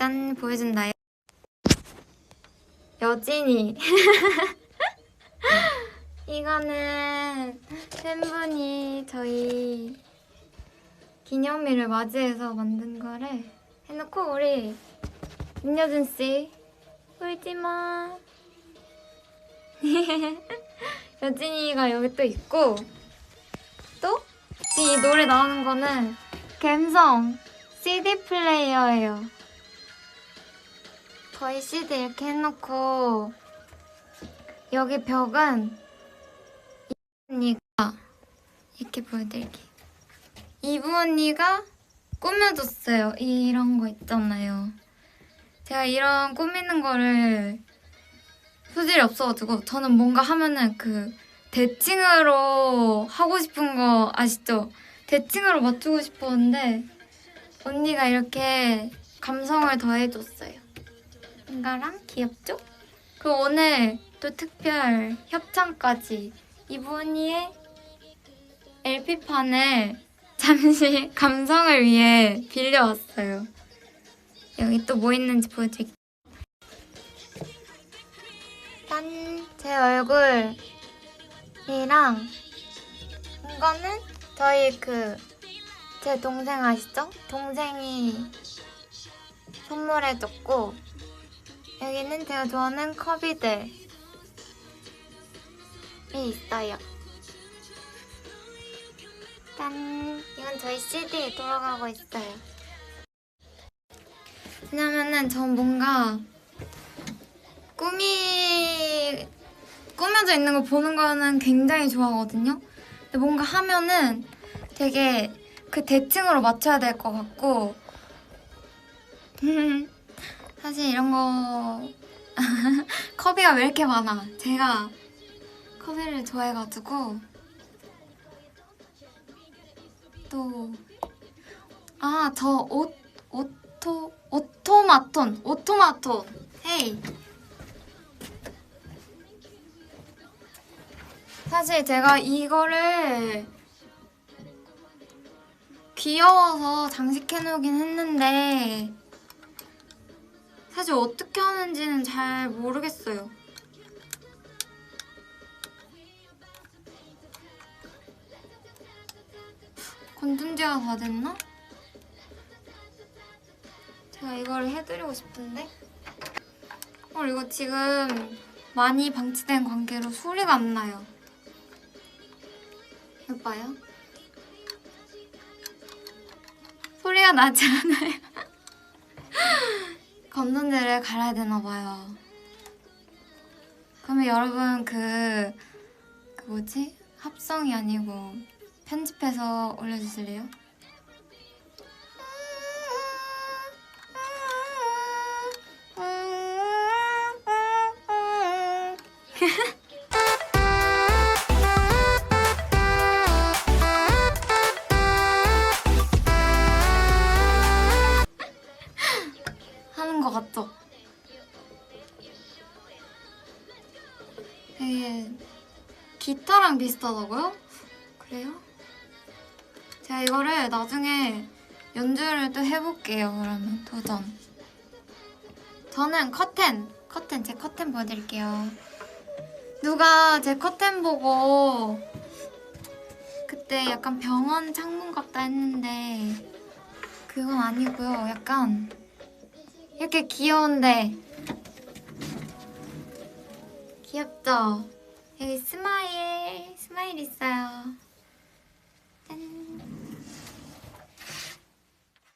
짠 보여준다. 여진이. 이거는 팬분이 저희 기념일을 맞이해서 만든 거를 해놓고 우리 윤여준 씨 울지 마. 여진이가 여기 또 있고 또 이 노래 나오는 거는 갬성 CD 플레이어예요. 저희 CD 이렇게 해놓고 여기 벽은 이 언니가 이렇게 보여드릴게요. 이브 언니가 꾸며줬어요. 이런 거 있잖아요. 제가 이런 꾸미는 거를 소질이 없어가지고 저는 뭔가 하면은 그 대칭으로 하고 싶은 거 아시죠? 대칭으로 맞추고 싶었는데 언니가 이렇게 감성을 더해줬어요. 이거랑 귀엽죠? 그 오늘 또 특별 협찬까지 언니의 LP판을 잠시 감성을 위해 빌려왔어요. 여기 또 뭐 있는지 보여드릴게요. 짠! 제 얼굴이랑 이거는 저희 그 제 동생 아시죠? 동생이 선물해줬고 여기는 제가 좋아하는 컵이들이 있어요. 짠! 이건 저희 CD에 돌아가고 있어요. 왜냐면은 전 뭔가 꿈이 꾸며져 있는 거 보는 거는 굉장히 좋아하거든요. 근데 뭔가 하면은 되게 그 대칭으로 맞춰야 될 것 같고 사실 이런 거 커비가 왜 이렇게 많아? 제가 커비를 좋아해가지고 또 아 저 옷 오토 오토마톤 오토마톤 헤이 사실 제가 이거를 귀여워서 장식해놓긴 했는데 사실 어떻게 하는지는 잘 모르겠어요. 건전지가 다 됐나? 제가 이거를 해드리고 싶은데 어 이거 지금 많이 방치된 관계로 소리가 안 나요. 이봐요. 소리가 나지 않아요. 건전지를 갈아야 되나 봐요. 그러면 여러분 그, 그 뭐지? 합성이 아니고 편집해서 올려주실래요? 되게 기타랑 비슷하다고요? 그래요? 제가 이거를 나중에 연주를 또 해볼게요. 그러면 도전. 저는 커튼, 커튼 제 커튼 보여드릴게요. 누가 제 커튼 보고 그때 약간 병원 창문 같다 했는데 그건 아니고요. 약간 이렇게 귀여운데 귀엽죠? 여기 스마일, 스마일 있어요. 짠.